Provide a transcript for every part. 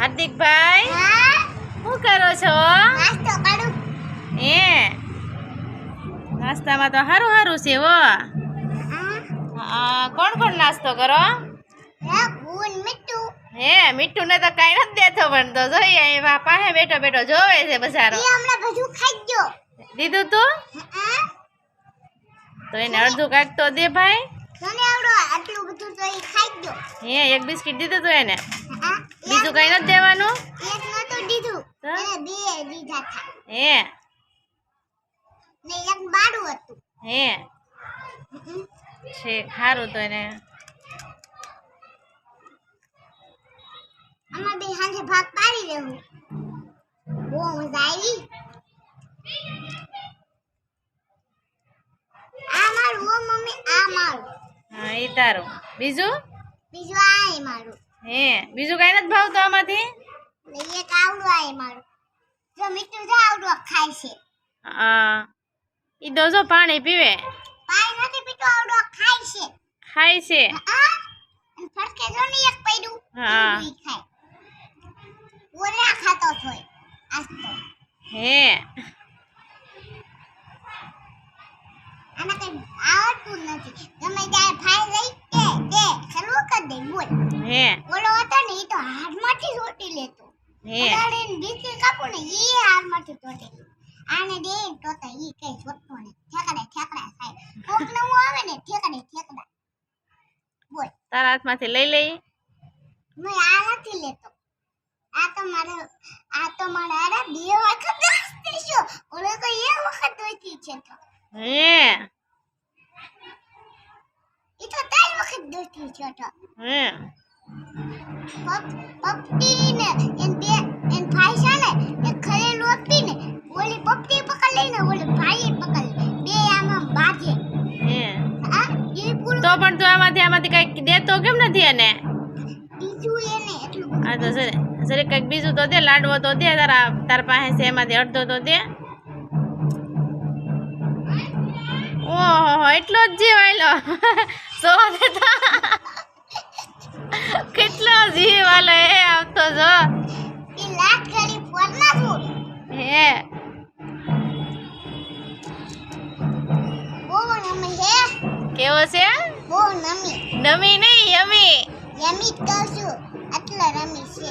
હાર્દિકભાઈ શું કરો છો? એ નાસ્તામાં તો સારું સારું છે વો કોણ કોણ નાસ્તો કરો? હે મીઠું ને તો કાંઈ નથી દેતો પણ તો જોઈએ પાસે બેઠો બેઠો જોવે છે ગયો દીધું તું? તો એને અડધું કાઢતો તો દે ભાઈ. હે એક બિસ્કિટ દીધું તું એને? બીજું કાંઈ નથી દેવાનું? એક નતું દીધું. એને બે દીધા હતા. હે? ને એક બારું હતું. હે? છે સારું તો એને. આમાં બે હાંજે ભાગ પાડી દેવું. બહુ મજા આવી. આ મારું ઓ મમ્મી આ મારું. હા એ તારું. બીજું? બીજું આ એ મારું. હે બીજું કઈ નથી ભાવતો આમાંથી? એક આવડું આ એ મારું. જો મીઠું જો આવડું ખાય છે. હા. એ દોજો પાણી પીવે. પાણી નથી પીતો આવડું ખાય છે. ખાય છે? હા ફટકે ફરકે જો ને એક પૈડું હા. ખાય. ઓરા ખાતો થોય આજ તો. હે. આના કઈ આવડતું નથી. તમે ત્યારે ફાઈલ લઈ કે કે શરૂ કરી દે બોલ. હે. ઓલો હતો ને એ તો હાથમાંથી ચોટી લેતો. હે. ઉડાડીને બીજી કાપો ને એ હાથમાંથી ચોટી આને દે તો તો એ કઈ ચોટતો નહીં. ઠેકડે ઠેકડા થાય કોક નવું આવે ને ઠેકડે ઠેકડા. બોલ. તારા હાથમાંથી લઈ લઈ. મેં આ નથી લેતો. આ તો મારે આ તો મારા બે વખત નાસ્તી છો ઓલો તો એ વખત દોઈતી છે તો. હે એ તો ત્રણ પપટી ને એન બે એન ભાઈ છે ને એ ખરેલું આપી ને ઓલી પપટી પકડ લઈને ઓલી ભાઈ પકડ બે આમાં બાજે. હે. આ એ પૂરું તો પણ તું આમાંથી આમાંથી કંઈક દેતો કેમ નથી એને? બીજું એને એટલું તો કંઈક બીજું તો દે લાડવો તો દે તારા તાર પાસે છે એમાંથી અડધો તો દે. ઓહો એટલો જ જીવ આયલો. સો કેટલો જીવ આલો એ આવતો જો. લાટ કરી ફોન છું હે. બહુ નમી હે. કેવો છે? બહુ નમી. નમી નહીં યમી. યમી કહું છું આટલો રમી છે.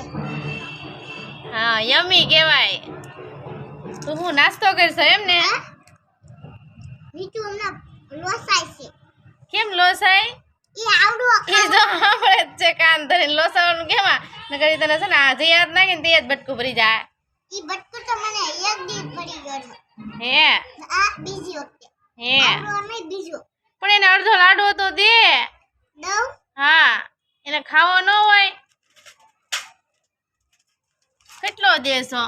હા યમી કહેવાય. તું હું નાસ્તો કરશો એમ ને નીચું હમણાં લોસાય છે કેમ લોસાય એ જો આપણે જ છે કાન ધરીને લોસાવાનું કેમાં નકર તને છે ને આજે યાદ ના કે તે જ બટકું ભરી જાય. ઈ બટકું તો મને એક દી પડી ગયો હે? આ બીજી વખતે. હે? નહીં બીજું. પણ એને અડધો લાડવો તો દે. દઉં? હા એને ખાવો ન હોય. કેટલો દેશો?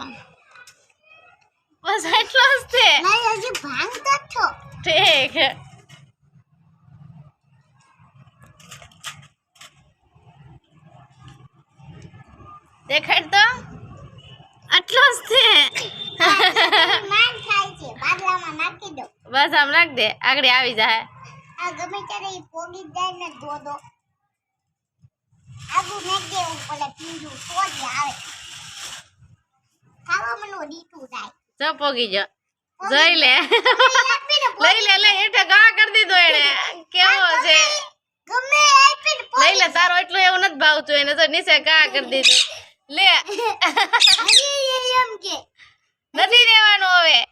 બસ એટલો જ છે. નહીં હજી ભાંગ તો ઠીક. દેખાડ તો? આટલો જ છે. બસ આમ નાખ દે. આગળ આવી જાય આ ગમે ત્યારે ઈ પોગી જાય ને ધો દો. આગું મેં દેવું પડે પીંજું તો જ આવે. ખાવા મને દીઠું થાય. જો પોગી જો જોઈ લે. લઈ લે લઈ. એટલે ગા કરી દીધો એને કેવો છે? ગમે લઈ લે તારો એટલું એવું નથી ભાવતું. એને તો નીચે ગા કરી દીધું. લે. નથી દેવાનું હવે.